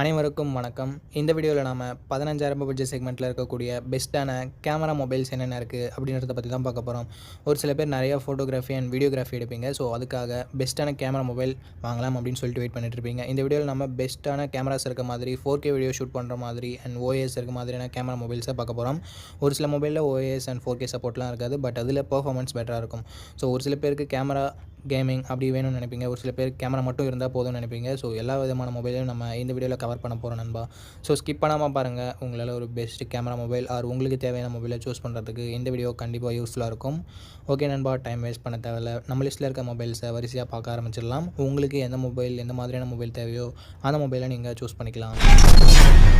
அனைவருக்கும் வணக்கம். இந்த வீடியோவில் நாம் பதினஞ்சாயிரம் பட்ஜெட் செக்மெண்ட்டில் இருக்கக்கூடிய பெஸ்ட்டான கேமரா மொபைல்ஸ் என்னென்ன இருக்குது அப்படின்றத பற்றி தான் பார்க்க போகிறோம் ஒரு சில பேர் நிறைய ஃபோட்டோகிராஃபி அண்ட் வீடியோகிராஃபி எடுப்பீங்க. ஸோ அதுக்காக பெஸ்ட்டான கேமரா மொபைல் வாங்கலாம் அப்படின்னு சொல்லிட்டு வெயிட் பண்ணிட்டு இருப்பீங்க. இந்த வீடியோவில் நம்ம பெஸ்ட்டான கேமராஸ் இருக்க மாதிரி ஃபோர் கே வீடியோ ஷூட் பண்ணுற மாதிரி அண்ட் ஓஎஸ் இருக்க மாதிரியான கேமரா மொபைல்ஸை பார்க்க போகிறோம் ஒரு சில மொபைலில் ஓஎஸ் அண்ட் ஃபோர் கே சப்போர்ட்லாம் இருக்காது. பட் அதில் பர்ஃபார்மன்ஸ் பெட்டராக இருக்கும். ஸோ ஒரு சில பேருக்கு கேமரா கேமிங் அப்படி வேணும்னு நினைப்பீங்க. ஒரு சில பேர் கேமரா மட்டும் இருந்தால் போதும்னு நினைப்பீங்க. ஸோ எல்லா விதமான மொபைலையும் நம்ம இந்த வீடியோவில் கவர் பண்ண போகிறோம் நண்பா. ஸோ ஸ்கிப் பண்ணாமல் பாருங்கள் உங்களால் ஒரு பெஸ்ட் கேமரா மொபைல் ஆர் உங்களுக்கு தேவையான மொபைலை சூஸ் பண்ணுறதுக்கு இந்த வீடியோ கண்டிப்பாக யூஸ்ஃபுல்லாக இருக்கும். ஓகே நண்பா டைம் வேஸ்ட் பண்ண தேவையில்ல. நம்ம லிஸ்ட்டில் இருக்க மொபைல்ஸை வரிசையாக பார்க்க ஆரம்பிச்சிடலாம். உங்களுக்கு எந்த மொபைல் எந்த மாதிரியான மொபைல் தேவையோ அந்த மொபைலை நீங்கள் சூஸ் பண்ணிக்கலாம்.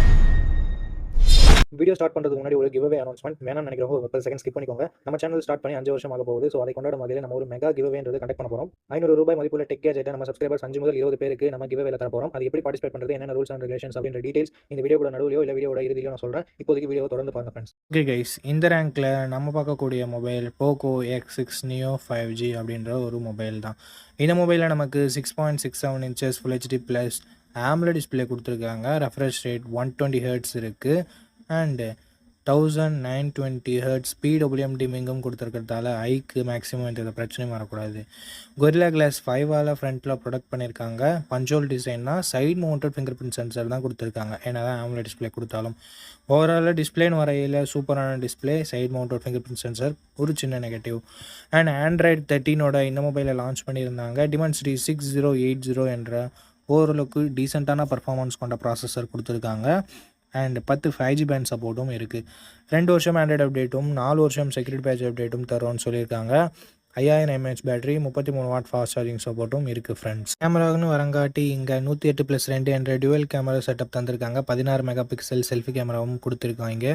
வீடியோ ஸ்டார்ட் பண்ணுறதுக்கு முன்னாடி ஒரு கிவ்வே அனௌன்ஸ்மெண்ட் வேணும்னு நினைக்கிறவங்க ஒரு முப்பது செகண்ட் ஸ்கிப் பண்ணிக்கோங்க. நம்ம சேனல் ஸ்டார்ட் பண்ணி அஞ்சு வருஷம் ஆக போகுது. ஸோ அதை கொண்டாடும் வகையில் நம்ம ஒரு மெகா கிவ்வேன்றது கண்டக்ட் பண்ண போகிறோம் ஐநூறு ரூபாய் மதிப்புள்ள டெக் கேஜெட்டை நம்ம சப்ஸ்கிரைபர்ஸ் அஞ்சு முதல் இருபது பேருக்கு நம்ம கிவ்வேல தர போகிறோம் அது எப்படி பார்ட்டிசிபேட் பண்ணுறது என்னென்ன ரூல்ஸ் அண்ட் ரெகுலேஷன்ஸ் அப்படின்ற டீடைல்ஸ் இந்த வீடியோட நடுவிலோ இல்லை வீடியோட இறுதியிலோ நான் சொல்கிறேன் இப்போதைக்கு வீடியோ தொடர்ந்து பாருங்க ஃப்ரெண்ட்ஸ் ஓகே கைஸ் இந்த ரேங்க்கில் நம்ம பார்க்கக்கூடிய mobile Poco X six Neo five G அப்படின்ற ஒரு மொபைல் தான். இந்த மொபைலில் நமக்கு six point six seven inches full HD plus AMOLED display கொடுத்துருக்காங்க. Refresh rate one twenty hertz இருக்குது and thousand nine twenty hertz PWM டிமிங்கும் கொடுத்துருக்கிறதால ஐக்கு மேக்ஸிமம் எந்த பிரச்சனையும் வரக்கூடாது. கொரில்லா கிளாஸ் ஃபைவால் ஃப்ரண்ட்டில் ப்ரொடக்ட் பண்ணியிருக்காங்க பஞ்சோல் டிசைன்னா side mounted finger print sensor தான் கொடுத்துருக்காங்க. ஏன்னா தான் ஆம்ல டிஸ்பிளே கொடுத்தாலும் ஓவராலாக டிஸ்பிளேன்னு வரையில் சூப்பரான display side mounted fingerprint sensor ஒரு சின்ன நெகட்டிவ் அண்ட் ஆண்ட்ராய்டு தேர்ட்டீனோட இந்த மொபைலை லான்ச் பண்ணியிருந்தாங்க. Dimensity six zero eight zero என்ற ஓரளவுக்கு டீசெண்டான பர்ஃபார்மன்ஸ் கொண்ட ப்ராசஸர் கொடுத்துருக்காங்க. அண்ட் பத்து ஃபைவ் ஜி பேண்ட் சப்போர்ட்டும் இருக்குது ரெண்டு வருஷம் ஆண்ட்ராய்டு அப்டேட்டும் நாலு வருஷம் செக்யூரிட்டி பேட்ச் அப்டேட்டும் தரோன்னு சொல்லியிருக்காங்க. ஐயாயிரம் எம்ஏஹெச் பேட்டரி முப்பத்தி மூணு வாட் ஃபாஸ்ட் சார்ஜிங் சப்போர்ட்டும் இருக்குது ஃப்ரெண்ட்ஸ் கேமரான்னு வரங்காட்டி இங்கே நூற்றி எட்டு ப்ளஸ் ரெண்டு என்ற டுவெல் கேமரா செட்டப் தந்திருக்காங்க. பதினாறு மெகா பிக்சல் செல்ஃபி கேமராவும் கொடுத்துருக்காங்க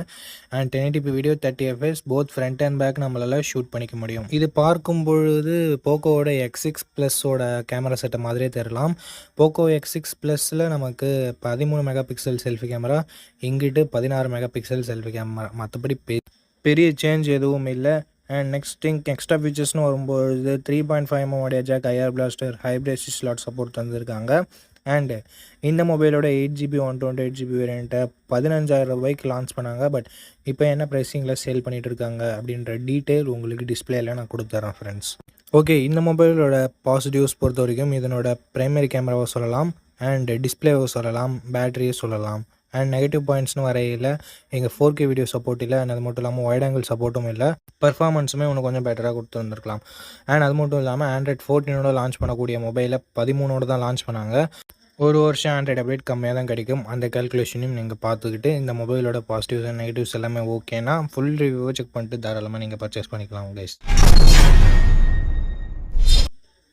and ten eighty video thirty FPS both front and back நம்மளால் ஷூட் பண்ணிக்க முடியும். இது பார்க்கும் பொழுது போக்கோவோட எக்ஸ் சிக்ஸ் ப்ளஸோட கேமரா செட்டப் மாதிரியே தெரியலாம் போக்கோ எக்ஸ் சிக்ஸ் ப்ளஸில் நமக்கு பதிமூணு மெகா பிக்சல் செல்ஃபி கேமரா இங்கிட்டு பதினாறு மெகா பிக்சல் செல்ஃபி கேமரா மற்றபடி பெ- பெரிய சேஞ்ச் எதுவும் இல்லை. அண்ட் நெக்ஸ்ட் திங் எக்ஸ்ட்ரா ஃபீச்சர்ஸ்னு வரும்பொழுது த்ரீ பாயிண்ட் ஃபைவ் எம்ஓடைய ஜாக் ஐஆர் பிளாஸ்டர் ஹைப்ரேசி ஸ்லாட் சப்போர்ட் தந்திருக்காங்க. அண்டு இந்த மொபைலோட eight GB one twenty eight GB வேரியண்ட்டை பதினஞ்சாயிரம் ரூபாய்க்கு லான்ச் பண்ணாங்க. பட் இப்போ என்ன ப்ரைஸிங்கில் சேல் பண்ணிகிட்டு இருக்காங்க அப்படின்ற டீட்டெயில் உங்களுக்கு டிஸ்பிளேல நான் கொடுத்துட்றேன் ஃப்ரெண்ட்ஸ் ஓகே இந்த மொபைலோட பாசிட்டிவ்ஸ் பொறுத்த வரைக்கும் இதனோட ப்ரைமரி கேமராவை சொல்லலாம். அண்ட் டிஸ்பிளேவை சொல்லலாம் பேட்டரியை சொல்லலாம். அண்ட் நெகட்டிவ் பாயிண்ட்ஸ்னு வரையில் எங்கள் ஃபோர் கே வீடியோ சப்போர்ட் இல்லை அண்ட் அது மட்டும் இல்லாமல் ஒயிட் ஆங்கிள் சப்போர்ட்டும் இல்லை பர்ஃபார்மன்ஸுமே இன்னும் கொஞ்சம் பெட்டராக கொடுத்துருந்துருக்கலாம் அண்ட் அது மட்டும் இல்லாமல் ஆண்ட்ராய்ட் ஃபோர்டீனோட லான்ச் பண்ணக்கூடிய மொபைலை பதிமூணோட தான் லான்ச் பண்ணாங்க. ஒரு வருஷம் ஆண்ட்ராய்டு அப்டேட் கம்மியாக தான் கிடைக்கும். அந்த கால்குலேஷனையும் நீங்கள் பார்த்துக்கிட்டு இந்த மொபைலோட பாசிட்டிவ்ஸ் அண்ட் நெகட்டிவ்ஸ் எல்லாமே ஓகேனா ஃபுல் ரிவ்யூவை செக் பண்ணிட்டு தாராளமாக நீங்கள் பர்ச்சேஸ் பண்ணிக்கலாம் கைஸ்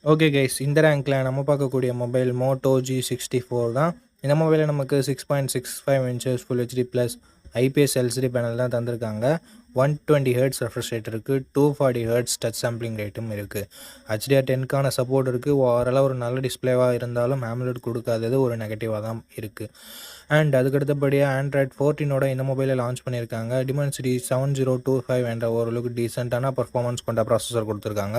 ஓகே கைஸ் இந்த ரேங்க்கில் நம்ம பார்க்கக்கூடிய mobile Moto G sixty four தான். இந்த மொபைலில் நமக்கு six point six five inches full HD plus IPS LCD panel தான் தந்திருக்காங்க. One twenty hertz refresh rate இருக்குது two forty hertz touch sampling ரேட்டும் இருக்குது ஹெச்டிஆர் டென்க்கான சப்போர்ட் இருக்குது ஓவராலாக ஒரு நல்ல டிஸ்பிளேவாக இருந்தாலும் ஆம்லெட் கொடுக்காதது ஒரு நெகட்டிவாக தான் இருக்குது அண்ட் அதுக்கடுத்தபடியாக ஆண்ட்ராய்ட் ஃபோர்டீனோட இந்த மொபைலை லான்ச் பண்ணியிருக்காங்க. Dimensity seven zero two five என்ற ஓரளவுக்கு டீசெண்டான பர்ஃபார்மன்ஸ் கொண்ட ப்ராசஸர் கொடுத்துருக்காங்க.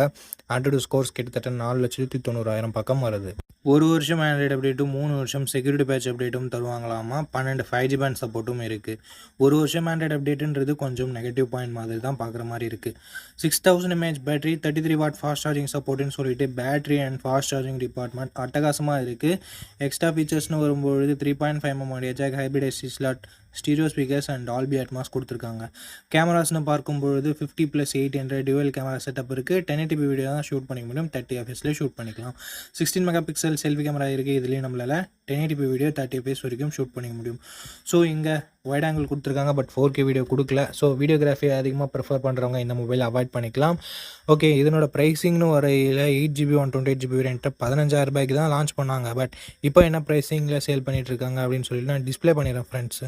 ஆண்ட்ராய்டு ஸ்கோர்ஸ் கிட்டத்தட்ட நாலு லட்சத்தி தொண்ணூறாயிரம் பக்கம் வருது. ஒரு வருஷம் ஆண்ட்ராய்டு அப்டேட்டும் மூணு வருஷம் செக்யூரிட்டி பேட்ச் அப்டேட்டும் தருவாங்களாமா? பன்னெண்டு ஃபைவ் ஜி பேண்ட் சப்போர்ட்டும் இருக்குது ஒரு வருஷம் ஆண்ட்ராய்டு அப்டேட்டுன்றது கொஞ்சம் நெகட்டிவ் பாயிண்ட் மாதிரி தான் பார்க்குற மாதிரி இருக்குது six thousand mAh battery thirty three watt fast charging சப்போர்ட்னு சொல்லிட்டு battery and fast charging department அட்டகாசமாக இருக்குது எக்ஸ்ட்ரா ஃபீச்சர்ஸ்னு வரும்பொழுது three point five MM jack hybrid SD slot stereo speakers and Dolby Atmos கொடுத்துருக்காங்க. கேமராஸ்னு பார்க்கும்பொழுது ஃபிஃப்டி ப்ளஸ் எயிட் என்ற dual camera setup இருக்குது டென் எயிட்டி வீடியோ தான் ஷூட் பண்ணிக்க முடியும். தேர்ட்டி எஃப்எஸ்லேயே ஷூட் பண்ணிக்கலாம். Sixteen mega pixel selfie camera இருக்குது இதுலேயும் நம்மளால் ten eighty video thirty FPS வரைக்கும் ஷூட் பண்ணிக்க முடியும். ஸோ இங்கே வைட் ஆங்கிள் கொடுத்துருக்காங்க பட் ஃபோர் கே வீடியோ கொடுக்கல. ஸோ வீடியோகிராஃபி அதிகமாக ப்ரிஃபர் பண்ணுறவங்க இந்த மொபைல் அவாய்ட் பண்ணிக்கலாம். ஓகே இதனோட ப்ரைஸிங்னு வரையில் eight GB one twenty eight GB வேரியண்ட்டை பதினஞ்சாயிரம் ரூபாய்க்கு தான் லான்ச் பண்ணாங்க. பட் இப்போ என்ன ப்ரைஸிங்கில் சேல் பண்ணிட்டு இருக்காங்க அப்படின்னு சொல்லி நான் டிஸ்ப்ளே பண்ணிடுறேன் ஃப்ரெண்ட்ஸ்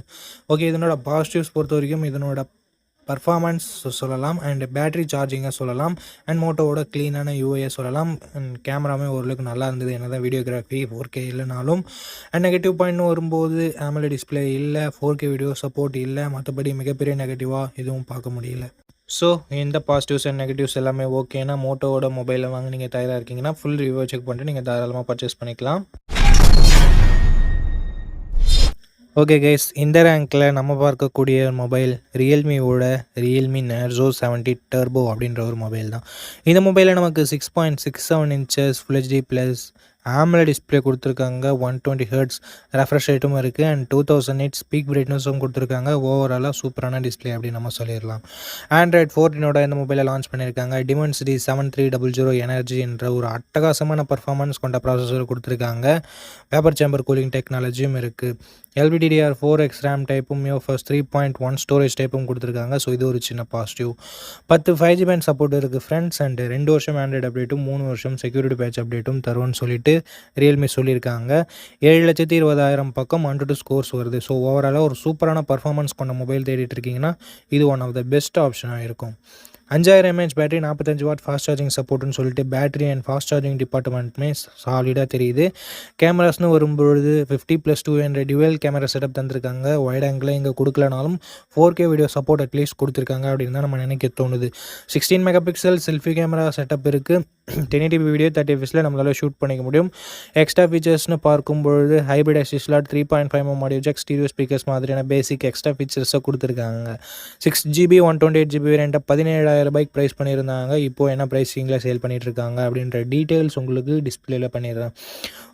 ஓகே இதனோட பாசிட்டிவ்ஸ் பொறுத்த வரைக்கும் இதனோட பர்ஃபார்மன்ஸ் சொல்லலாம் அண்ட் பேட்டரி சார்ஜிங்கை சொல்லலாம் அண்ட் மோட்டோவோட க்ளீனான யூஏ சொல்லலாம் அண்ட் கேமராமே ஓரளவுக்கு நல்லா இருந்தது என்ன தான் வீடியோகிராஃபி ஃபோர் கே இல்லைனாலும் அண்ட் நெகட்டிவ் பாயிண்ட் வரும்போது AMOLED டிஸ்ப்ளே இல்லை ஃபோர் கே வீடியோ சப்போர்ட் இல்லை மற்றபடி மிகப்பெரிய நெகட்டிவாக எதுவும் பார்க்க முடியல. ஸோ இந்த பாசிட்டிவ்ஸ் அண்ட் நெகட்டிவ்ஸ் எல்லாமே ஓகேனா மோட்டோவோட மொபைலை வாங்க நீங்கள் தயாராக இருக்கீங்கன்னா ஃபுல் ரிவ்யூ செக் பண்ணிட்டு நீங்கள் தாராளமாக பர்ச்சேஸ் பண்ணிக்கலாம். ஓகே கைஸ் இந்த ரேங்க்கில் நம்ம பார்க்கக்கூடிய மொபைல் ரியல்மியோட ரியல்மி நேர்ஸோ செவன்ட்டி டர்போ அப்படின்ற ஒரு மொபைல் தான். இந்த மொபைலில் நமக்கு six point six seven inches full HD plus AMOLED display கொடுத்துருக்காங்க. ஒன் டுவெண்ட்டி ஹர்ட்ஸ் ரெஃப்ரெஷ் ரேட்டும் இருக்குது and two thousand eight speak பிரைட்னஸும் கொடுத்துருக்காங்க. ஓவராலாக சூப்பரான டிஸ்பிளே அப்படின்னு நம்ம சொல்லிடலாம். ஆண்ட்ராய்ட் ஃபோர்டீனோட இந்த மொபைலை லான்ச் பண்ணியிருக்காங்க. Dimensity seven three double zero energy என்ற ஒரு அட்டகாசமான பர்ஃபார்மன்ஸ் கொண்ட ப்ராசஸர் கொடுத்துருக்காங்க. பேப்பர் சேம்பர் கூலிங் டெக்னாலஜியும் இருக்குது LPDDR four X RAM டைப்பும் first three point one storage டைப்பும் கொடுத்துருக்காங்க. ஸோ இது ஒரு சின்ன பாசிட்டிவ் பத்து ஃபைவ் ஜி பேண்ட் சப்போர்ட் இருக்குது ஃப்ரெண்ட்ஸ் அண்ட் ரெண்டு வருஷம் ஆண்ட்ராய்டு அப்டேட்டும் மூணு வருஷம் செக்யூரிட்டி பேட்ச் அப்டேட்டும் தரும்னு சொல்லிட்டு ரியல்மி சொல்லியிருக்காங்க. ஏழு லட்சத்தி இருபதாயிரம் பக்கம் ஹண்ட்ரட் டூ ஸ்கோர்ஸ் வருது. ஸோ ஓவராலாக ஒரு சூப்பரான பர்ஃபார்மன்ஸ் கொண்ட மொபைல் தேடிட்டு இருக்கீங்கன்னா இது ஒன் ஆஃப் த பெஸ்ட் ஆப்ஷனாக இருக்கும். அஞ்சாயிரம் எம்ஏஹெச் பேட்டரி நாற்பத்தஞ்சு வாட் ஃபாஸ்ட் சார்ஜிங் சப்போர்ட்னு சொல்லிட்டு பேட்டரி அண்ட் ஃபாஸ்ட் சார்ஜிங் டிபார்ட்மெண்ட்டுமே சாலிடாக தெரியுது. கேமராஸ்னு வரும்பொழுது fifty plus two hundred dual camera setup தந்திருக்காங்க. ஒய்ட் ஆங்கிளில் இங்கே கொடுக்கலனாலும் four K video support at least கொடுத்துருக்காங்க அப்படின்னு தான் நம்ம நினைக்க தோணுது. Sixteen mega pixel selfie camera setup இருக்குது டென் டிபி வீடியோ தேர்ட்டி எஃப்எஸில் நம்மளால் ஷூட் பண்ணிக்க முடியும். எக்ஸ்ட்ரா ஃபீச்சர்ஸ்னு பார்க்கும்பொழுது hybrid SD slot three point five M audio jack stereo speakers மாதிரியான பேசிக் எக்ஸ்ட்ரா ஃபீச்சர்ஸை கொடுத்துருக்காங்க. Six GB one twenty eight GB வேரியண்ட்டை பதினேழாயிரம் ரூபாய்க்கு ப்ரைஸ் பண்ணியிருந்தாங்க. இப்போ என்ன ப்ரைஸிங்கில் சேல் பண்ணிகிட்ருக்காங்க இருக்காங்க அப்படின்ற டீட்டெயில்ஸ் உங்களுக்கு டிஸ்பிளேல பண்ணிடுறேன்.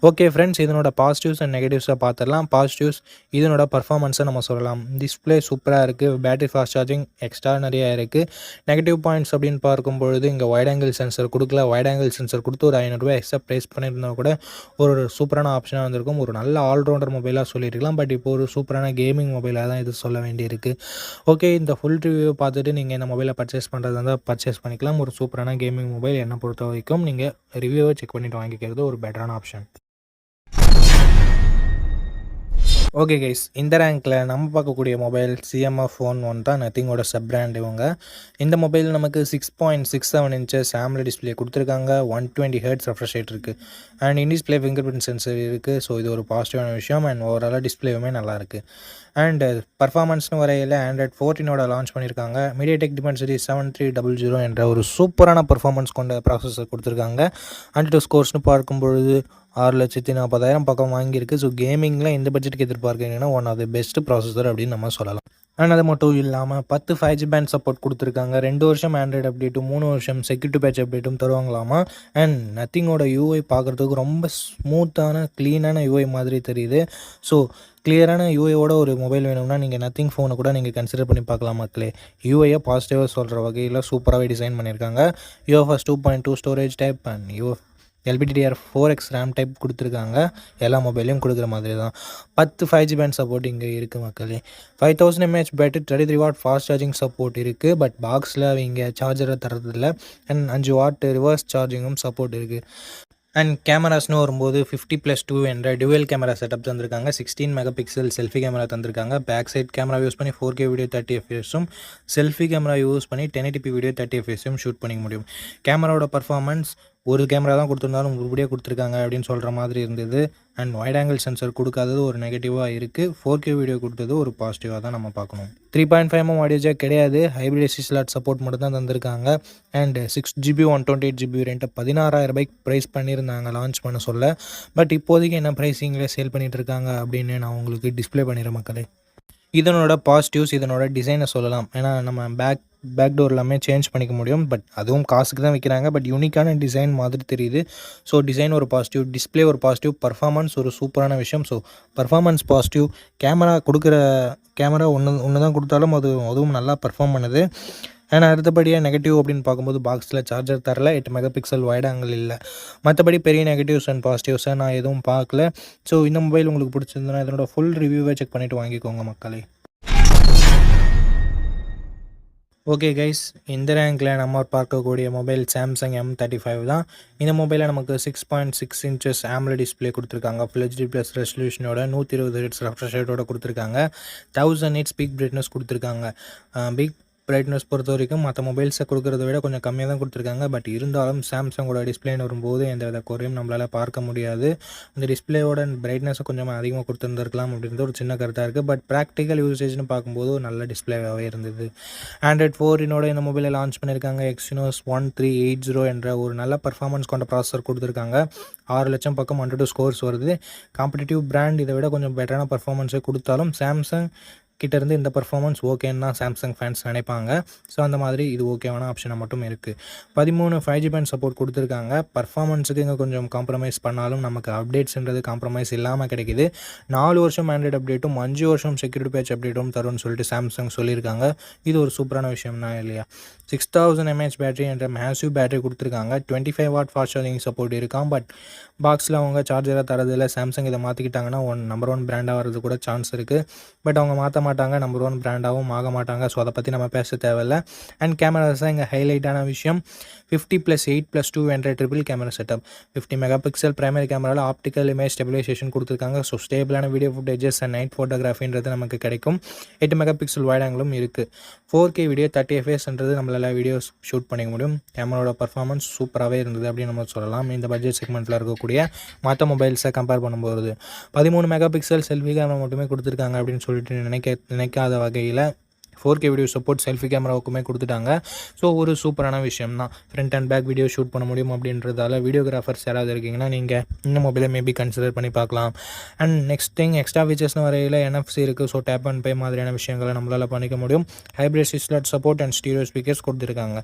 ஓகே ஃப்ரெண்ட்ஸ் இதனோட பாசிட்டிவ்ஸ் அண்ட் நெகட்டிவ்ஸை பார்த்துடலாம் பாசிட்டிவ்ஸ் இதனோட பர்ஃபார்மன்ஸை நம்ம சொல்லலாம். டிஸ்பிளே சூப்பராக இருக்குது பேட்டரி ஃபாஸ்ட் சார்ஜிங் எக்ஸ்ட்ரா நிறையா இருக்குது நெகட்டிவ் பாயிண்ட்ஸ் அப்படின்னு பார்க்கும்பொழுது இங்கே வைட் ஆங்கிள் சென்சர் கொடுக்கல. வைட் ஆங்கிள் சென்சர் கொடுத்து ஒரு ஐநூறுரூவா எக்ஸ்ட்ரா ப்ரைஸ் பண்ணியிருந்தா கூட ஒரு சூப்பரான ஆப்ஷனாக வந்திருக்கும். ஒரு நல்ல ஆல்ரவுண்டர் மொபைலாக சொல்லியிருக்கலாம். பட் இப்போ ஒரு சூப்பரான கேமிங் மொபைலாக தான் இது சொல்ல வேண்டியிருக்கு. ஓகே இந்த ஃபுல் ரிவ்யூ பார்த்துட்டு நீங்கள் இந்த மொபைலை பர்ச்சேஸ் பண்ணுறதா இருந்தால் பர்ச்சேஸ் பண்ணிக்கலாம். ஒரு சூப்பரான கேமிங் மொபைல் என்னை பொறுத்த வரைக்கும் நீங்கள் ரிவ்யூவை செக் பண்ணிவிட்டு வாங்கிக்கிறது ஒரு பெட்டரான ஆப்ஷன் ஓகே கைஸ் இந்த ரேங்க்கில் நம்ம பார்க்கக்கூடிய மொபைல் சிஎம்எஃப் ஃபோன் ஒன் தான் நத்திங்கோட சப் பிராண்ட் இவங்க. இந்த மொபைல் நமக்கு six point six seven inches AMOLED display கொடுத்துருக்காங்க. One twenty hertz refresh rate இருக்குது and in display fingerprint sensor இருக்குது ஸோ இது ஒரு பாசிட்டிவான விஷயம் அண்ட் ஓவராலாக டிஸ்பிளேவுமே நல்லாயிருக்கு அண்ட் பர்ஃபார்மன்ஸ்னு வரையில் ஆண்ட்ராய்ட் ஃபோர்டீனோட லான்ச் பண்ணியிருக்காங்க MediaTek Dimensity seven three double zero என்ற ஒரு சூப்பரான பர்ஃபார்மன்ஸ் கொண்ட ப்ராசஸர் கொடுத்துருக்காங்க. அண்ட் டூ ஸ்கோர்ஸ்னு பார்க்கும்பொழுது ஆறு லட்சத்தி நாற்பதாயிரம் பக்கம் வாங்கியிருக்கு. ஸோ கேமிங்கில் இந்த பட்ஜெட்டுக்கு எதிர்பார்க்கறீங்கன்னா one of the best processor அப்படின்னு நம்ம சொல்லலாம். அண்ட் அது மட்டும் இல்லாமல் பத்து ஃபைவ் ஜி பேண்ட் சப்போர்ட் கொடுத்துருக்காங்க. ரெண்டு வருஷம் ஆண்ட்ராய்டு அப்டேட்டும் மூணு வருஷம் செக்யூரிட்டி பேட்ச் அப்டேட்டும் தருவாங்களாமா? அண்ட் நத்திங்கோட யூஐ பார்க்குறதுக்கு ரொம்ப ஸ்மூத்தான க்ளீனான யூஐ மாதிரி தெரியுது. ஸோ கிளியரான யூஐயோட ஒரு மொபைல் வேணும்னா நீங்கள் நத்திங் ஃபோனை கூட நீங்கள் கன்சிடர் பண்ணி பார்க்கலாம் மக்களே. யூஐயை பாசிட்டிவாக சொல்கிற வகையில் சூப்பராகவே டிசைன் பண்ணியிருக்காங்க. UFS two point two storage type and UF LPDDR four X RAM type கொடுத்துருக்காங்க. எல்லா மொபைலையும் கொடுக்குற மாதிரி தான் பத்து ஃபைவ் ஜி பேண்ட் சப்போர்ட் இங்கே இருக்குது மக்களே. Five thousand mAh battery thirty three watt fast charging support இருக்குது பட் பாக்ஸில் அவங்க சார்ஜரை தரதில்ல அண்ட் அஞ்சு வாட் ரிவர்ஸ் சார்ஜிங்கும் சப்போர்ட் இருக்குது அண்ட் கேமராஸ்னு வரும்போது ஃபிஃப்டி ப்ளஸ் டூ என்ற டுவெல் கேமரா செட்டப் தந்திருக்காங்க. Sixteen mega pixel selfie camera தந்திருக்காங்க பேக் சைட் கேமரா யூஸ் பண்ணி ஃபோர் கே வீடியோ தேர்ட்டி எஃப்எஸும் செல்ஃபி கேமரா யூஸ் பண்ணி டென் எயிட்டி வீடியோ தேர்ட்டி எஃப்எஸும் ஷூட் பண்ணிக்க முடியும். கேமராவோட பர்ஃபார்மன்ஸ் ஒரு கேமரா தான் கொடுத்துருந்தாலும் உருப்படியாக கொடுத்துருக்காங்க அப்படின்னு சொல்கிற மாதிரி இருந்தது. அண்ட் வைட் ஆங்கிள் சென்சர் கொடுக்காதது ஒரு நெகட்டிவாக இருக்குது ஃபோர் கே வீடியோ கொடுத்தது ஒரு பாசிட்டிவாக தான் நம்ம பார்க்கணும். Three point five M audio jack கிடையாது. ஹைப்ரிட் எஸ்சி ஸ்லாட் சப்போர்ட் மட்டும் தான் தந்திருக்காங்க. And six GB one twenty eight GB ரெண்ட்டை பதினாறாயிரம் ரூபாய்க்கு ப்ரைஸ் பண்ணியிருந்தாங்க லான்ச் பண்ண சொல்ல. பட் இப்போதைக்கு என்ன ப்ரைஸிங்கில் சேல் பண்ணிகிட்டு இருக்காங்க அப்படின்னு நான் உங்களுக்கு டிஸ்ப்ளே பண்ணிடுறேன் மக்களே. இதனோட பாசிட்டிவ்ஸ் இதனோட டிசைனை சொல்லலாம். ஏன்னா நம்ம பேக் பேக் டோர் எல்லாமே சேஞ்ச் பண்ணிக்க முடியும். பட் அதுவும் காசுக்கு தான் விற்கிறாங்க பட் யூனிக்கான டிசைன் மாதிரி தெரியுது. ஸோ டிசைன் ஒரு பாசிட்டிவ் டிஸ்ப்ளே ஒரு பாசிட்டிவ் பர்ஃபார்மன்ஸ் ஒரு சூப்பரான விஷயம். ஸோ பர்ஃபார்மன்ஸ் பாசிட்டிவ் கேமரா கொடுக்குற கேமரா ஒன்று ஒன்று தான் கொடுத்தாலும் அது அதுவும் நல்லா பர்ஃபார்ம் பண்ணுது. ஏன்னா அடுத்தபடியாக நெகட்டிவ் அப்படின்னு பார்க்கும்போது பாக்ஸில் சார்ஜர் தரல. எட்டு மெகா பிக்சல் வைட் இல்லை. மற்றபடி பெரிய நெகட்டிவ்ஸ் அண்ட் பாசிட்டிவ்ஸை நான் எதுவும் பார்க்கல. ஸோ இந்த மொபைல் உங்களுக்கு பிடிச்சிருந்தனா இதனோட ஃபுல் ரிவ்யூவை செக் பண்ணிவிட்டு வாங்கிக்கோங்க மக்களே. ஓகே கைஸ் இந்த ரேங்கில் நம்ம பார்க்கக்கூடிய mobile Samsung M thirty five தான். இந்த மொபைலில் நமக்கு six point six inches AMOLED display கொடுத்துருக்காங்க. ஃபுல் ப்ளஸ் ரெசல்யூஷனோட நூற்றி இருபது ஹெட்ஸ் ரெஃப்ரெஷ் ரேட்டோட கொடுத்துருக்காங்க. தௌசண்ட் எயிட் ஸ்பீக் பிரைட்னஸ் கொடுத்துருக்காங்க. பிக் பிரைட்னஸ் பொறுத்த வரைக்கும் மற்ற மொபைல்ஸை கொடுக்குறத விட கொஞ்சம் கம்மியாக தான் கொடுத்துருக்காங்க. பட் இருந்தாலும் சாம்சங்கோட டிஸ்பிளேன்னு வரும்போது எந்த வித குறையும் நம்மளால் பார்க்க முடியாது. அந்த டிஸ்பிளேயோட பிரைட்னஸை கொஞ்சம் அதிகமாக கொடுத்துருந்துருக்கலாம் அப்படின்றது ஒரு சின்ன கருத்தாக இருக்குது பட் ப்ராக்டிக்கல் யூசேஜ்னு பார்க்கும்போது ஒரு நல்ல டிஸ்பிளேவாகவே இருந்தது. ஆண்ட்ராய்ட் ஃபோரினோட இந்த மொபைலை லான்ச் பண்ணியிருக்காங்க. Exynos one three eight zero என்ற ஒரு நல்ல பர்ஃபார்மன்ஸ் கொண்ட ப்ராசஸர் கொடுத்துருக்காங்க. ஆறு லட்சம் பக்கம் ஹண்ட்ரட் டூ ஸ்கோர்ஸ் வருது. காம்படிட்டிவ் பிராண்ட் இதை விட கொஞ்சம் பெட்டரான பர்ஃபார்மன்ஸை கொடுத்தாலும் சாம்சங் கிட்டேருந்து இந்த பர்ஃபார்மன்ஸ் ஓகேன்னு தான் சாம்சங் ஃபேன்ஸ் நினைப்பாங்க. ஸோ அந்த மாதிரி இது ஓகேவான ஆப்ஷனாக மட்டும் இருக்குது பதிமூணு ஃபைவ் ஜி பேண்ட் சப்போர்ட் கொடுத்துருக்காங்க. பர்ஃபார்மன்ஸுக்கு இங்கே கொஞ்சம் காம்ப்ரமைஸ் பண்ணாலும் நமக்கு அப்டேட்ஸ்ன்றது காம்ப்ரமைஸ் இல்லாமல் கிடைக்குது. நாலு வருஷம் ஆண்ட்ராய்டு அப்டேட்டும் அஞ்சு வருஷம் செக்யூரிட்டி பேட்ச் அப்டேட்டும் தரும்னு சொல்லிட்டு சாம்சங் சொல்லியிருக்காங்க. இது ஒரு சூப்பரான விஷயம்னா இல்லையா? சிக்ஸ் தௌசண்ட் எம்ஏஹெச் பேட்டரி என்ற மேசிவ் பேட்டரி கொடுத்துருக்காங்க. Twenty five watt fast charging support இருக்கான் பட் பாக்ஸில் அவங்க சார்ஜராக தரதில்லை சாம்சங் இதை மாற்றிக்கிட்டாங்கன்னா ஒன் நம்பர் ஒன் பிராண்டாக வர்றது கூட சான்ஸ் இருக்குது பட் அவங்க மாற்ற மாட்டாங்க நம்பர் ஒன் பிராண்டாகவும் ஆக மாட்டாங்க. ஸோ அதை பற்றி நம்ம பேச தேவையில்ல. அண்ட் கேமராஸ் தான் இங்கே ஹைலைட்டான விஷயம். Fifty plus eight plus two என்ற triple camera setup fifty mega pixel primary கேமராவில் ஆப்டிக்கல் இமேஜ் ஸ்டெபிலைசேஷன் கொடுத்துருக்காங்க. ஸோ ஸ்டேபிளான வீடியோ ஃபுட்டேஜஸ் அண்ட் நைட் ஃபோட்டோகிராஃபின்றது நமக்கு கிடைக்கும். எட்டு மெகா பிக்சல் வைட் ஆங்கிலும் இருக்குது ஃபோர் கே வீடியோ தேர்ட்டி எஃப்எஸ்ன்றது நம்மளால் வீடியோஸ் ஷூட் பண்ணிக்க முடியும். கேமராவோட பர்ஃபார்மன்ஸ் சூப்பராகவே இருந்தது அப்படின்னு நம்ம சொல்லலாம். இந்த பட்ஜெட் செக்மெண்ட்டில் இருக்கக்கூடிய மற்ற மொபைல்ஸை கம்பேர் பண்ணும்போது பதிமூணு மெகா பிக்சல் செல்ஃபி கேமரா மட்டுமே கொடுத்துருக்காங்க அப்படின்னு சொல்லிட்டு நினைக்க நினைக்காத வகையில் four K video support selfie கேமராவுக்குமே கொடுத்துட்டாங்க. ஸோ ஒரு சூப்பரான விஷயம் தான் front and back video shoot பண்ண முடியும் அப்படின்றதால வீடியோகிராஃபர்ஸ் யாராவது இருக்கீங்கன்னா நீங்கள் இந்த மொபைலை மேபி கன்சிடர் பண்ணி பார்க்கலாம். அண்ட் நெக்ஸ்ட் திங் எக்ஸ்ட்ரா ஃபீச்சர்ஸ்னு வரையில் என்எஃப்சி இருக்குது ஸோ டேப் அண்ட் பே மாதிரியான விஷயங்களை நம்மளால் பண்ணிக்க முடியும். Hybrid sim slot support and stereo speakers கொடுத்துருக்காங்க.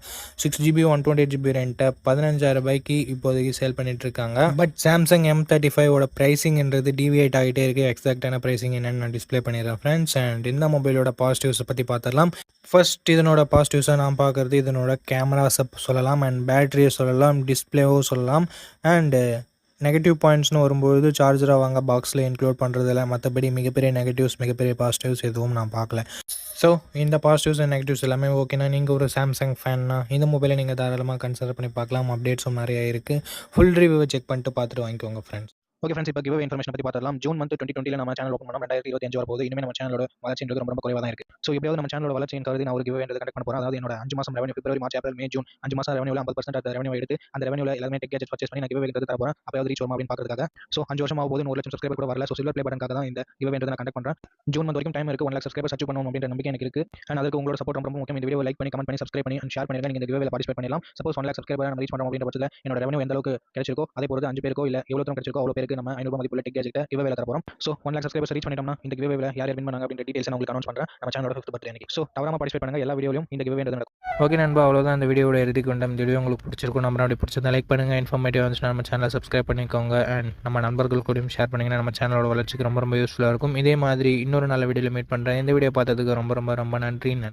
Six GB one twenty GB ரெண்ட்டை பதினஞ்சாயிரம் ரூபாய்க்கு இப்போதைக்கு சேல் பண்ணிட்டு இருக்காங்க. பட் சாம்சங் எம் தேர்ட்டி ஃபைவோட ப்ரைஸிங்ன்றது டிவியேட் ஆகிட்டே இருக்குது எக்ஸாக்டான ப்ரைஸிங் என்னென்னு நான் டிஸ்ப்ளே பண்ணிடுறேன் ஃப்ரெண்ட்ஸ் அண்ட் இந்த மொபைலோட பாசிட்டிவ்ஸை பற்றி பார்த்துடலாம். ஃபர்ஸ்ட் இதனோட பாசிட்டிவ்ஸாக நான் பார்க்குறது இதனோட கேமராஸை சொல்லலாம் அண்ட் பேட்டரியை சொல்லலாம் டிஸ்பிளேவும் சொல்லலாம் அண்டு நெகட்டிவ் பாயிண்ட்ஸ்னு வரும்போது சார்ஜராக வாங்க பாக்ஸில் இன்க்ளூட் பண்ணுறதில்ல மற்றபடி மிகப்பெரிய நெகட்டிவ்ஸ் மிகப்பெரிய பாசிட்டிவ்ஸ் எதுவும் நான் பார்க்கல. ஸோ இந்த பாசிட்டிவ்ஸ் அண்ட் நெகட்டிவ்ஸ் எல்லாமே ஓகேனா நீங்கள் ஒரு சாம்சங் ஃபேன்னா இந்த மொபைலை நீங்கள் தாராளமாக கன்சிடர் பண்ணி பார்க்கலாம். அப்டேட்ஸும் நிறைய இருக்குது ஃபுல் ரிவ்யூவை செக் பண்ணிட்டு பார்த்துட்டு வாங்கிக்கோங்க ஃப்ரெண்ட்ஸ் ஓகே ஃப்ரெண்ட்ஸ் இப்போ கிவ் இன்ஃபர்மேஷன் பற்றி பார்த்துலாம் ஜூன் மந்த் டுவெண்ட்டி டுவெண்ட்டில் நம்ம சேனல் ஓப்பன் பண்ணோம். ரெண்டாயிரத்தி இருபத்தி அஞ்சு போது இனிமேல் நம்ம சேனலோட வளர்ச்சின்றது ரொம்ப ரொம்ப குறைவாக தான் இருக்குது ஸோ எப்படியாவது நம்ம சேனலோட வளர்ச்சியின் கருதி நான் ஒரு கிவ் என்று கண்டக்ட் பண்ண போகிறேன் அதாவது என்னோட அஞ்சு மாதம் revenue February March April May June அஞ்சு மாதம் ரெவன்யூல ஐம்பது பர்சன்ட் அந்த ரெவன்யூ எடுத்து அந்த ரெவன்யூல எல்லாமே டெக் கேஜெட் பர்ச்சேஸ் பண்ணி நான் கிவ் வேண்டது தர போகிறேன் அப்போ ரீச் வரும் அப்படின்னு பார்க்கறதுக்காக. ஸோ அஞ்சு வருஷம் ஆகும்போது ஒரு லட்சம் சப்ஸ்கிரைபர் கூட வரல. ஸோ சில்வர் பிளே பட்டனுக்காக தான் இந்த கிவ் வேண்டது நான் கண்டக்ட் பண்ணுறேன் ஜூன் மந்த் வரைக்கும் டைம் இருக்குது ஒன் லேக் சப்ஸ்கிரைபர் அச்சீவ் பண்ணணும் அப்படின்ற நம்பிக்கை எனக்கு இருக்குது அண்ட் அதுக்கு உங்களோட சப்போர்ட் ரொம்ப முக்கியம். இந்த வீடியோ லைக் பண்ணி கமெண்ட் பண்ணி சப்ஸ்கிரைப் பண்ணி ஷேர் பண்ணிருக்கேன் நீங்கள் இந்த கிவ்வேல பார்ட்டிசிபேட் பண்ணலாம் சப்போஸ் ஒன் லேக் சப்ஸ்கிரைபர் நம்ம ரீச் பண்ணுறோம் அப்படின்ற பட்சத்தில் என்னோட ரெவன்யூ எந்த அளவுக்கு கிடைச்சிருக்கோ அதே பொறுத்து அஞ்சு பேருக்கோ இல்லை எவ்வளோ தூரம் கிடைச்சிருக்கோ அவ்வளோ பேருக்கு நம்ம ஐநூறு மதிப்புள்ள டெக் கேஜெட் கிவ்வேல தர போகிறோம் so one lakh subscribers reach பண்ணிட்டோம்னா இந்த கிவே யார் யார் வின் பண்ணாங்க அப்படின்ற டீடைல்ஸ் நான் உங்களுக்கு அனௌன்ஸ் பண்ணுறேன் நம்ம சேனலோட ஃபிஃப்த் பர்த்டே அன்னைக்கு. ஸோ தவறாம பார்ட்டிசிபேட் பண்ணுங்க. எல்லா வீடியோலையும் இந்த கிவே நடக்கும். ஓகே நண்பா அவ்வளோதான் இந்த வீடியோட இறுதி கொண்ட இந்த வீடியோ உங்களுக்கு பிடிச்சிருக்கும். நம்ம அப்படி பிடிச்சிருந்தா லைக் பண்ணுங்கள் இன்ஃபர்மேட்டிவ் வந்துச்சுன்னா நம்ம சேனலை சப்ஸ்கிரைப் பண்ணிக்கோங்க. அண்ட் நம்ம நண்பர்கள் கூடயும் ஷேர் பண்ணிங்கன்னா நம்ம சேனலோட வளர்ச்சிக்கு ரொம்ப ரொம்ப யூஸ்ஃபுல்லாக இருக்கும். இதே மாதிரி இன்னொரு நல்ல வீடியோவில் மீட் பண்ணுறேன் இந்த வீடியோ பார்த்ததுக்கு ரொம்ப ரொம்ப ரொம்ப நன்றி.